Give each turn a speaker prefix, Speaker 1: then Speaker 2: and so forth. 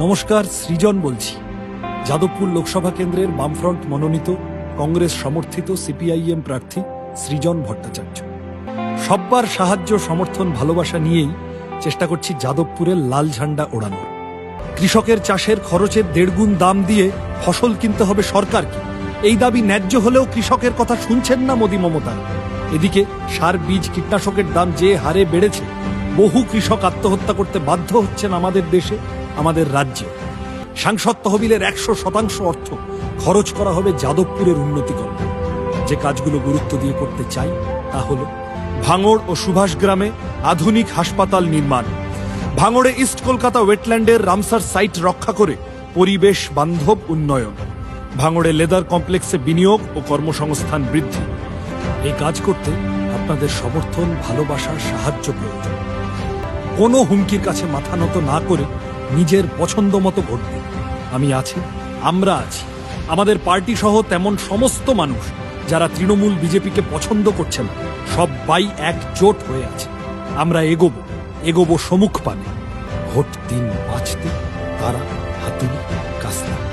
Speaker 1: নমস্কার, সৃজন বলছি। যাদবপুর লোকসভা কেন্দ্রের বামফ্রন্ট মনোনীত কংগ্রেস সমর্থিত সিপিআইএম প্রার্থী সৃজন ভট্টাচার্য। সব্বার সাহায্য, সমর্থন, ভালোবাসা নিয়েই চেষ্টা করছি যাদবপুরের লাল ঝান্ডা ওড়ানোর। কৃষকের চাষের খরচের দেড়গুণ দাম দিয়ে ফসল কিনতে হবে সরকারকে এই দাবি ন্যায্য হলেও কৃষকের কথা শুনছেন না মোদী মমতা। এদিকে সার, বীজ, কীটনাশকের দাম যে হারে বেড়েছে, বহু কৃষক আত্মহত্যা করতে বাধ্য হচ্ছেন আমাদের দেশে। আমাদের রাজ্যে। সাংসদ তহবিলের একশো শতাংশ অর্থ খরচ করা হবে যাদবপুরের উন্নতিকরণ যে কাজগুলো গুরুত্ব দিয়ে করতে চাই, তা হল ভাঙড় ও সুভাষ গ্রামে আধুনিক হাসপাতাল নির্মাণ। ভাঙড়ে ইস্ট কলকাতা ওয়েটল্যান্ডের রামসার সাইট রক্ষা করে পরিবেশ বান্ধব উন্নয়ন। ভাঙড়ে লেদার কমপ্লেক্সে বিনিয়োগ ও কর্মসংস্থান বৃদ্ধি। এই কাজ করতে আপনাদের সমর্থন, ভালোবাসা, সাহায্য প্রয়োজন। কোনো হুমকির কাছে মাথা নত না করে নিজের পছন্দ মতো ভোট দিন। আমি আছি, আমরা আছি। আমাদের পার্টি সহ তেমন সমস্ত মানুষ যারা তৃণমূল বিজেপিকে পছন্দ করছে না সবাই একজোট হয়ে আছে। আমরা এগোবো এগোবো সমুখ পানে। ভোট দিন, বাঁচতে, তারা হাতুড়ি, কাস্তে।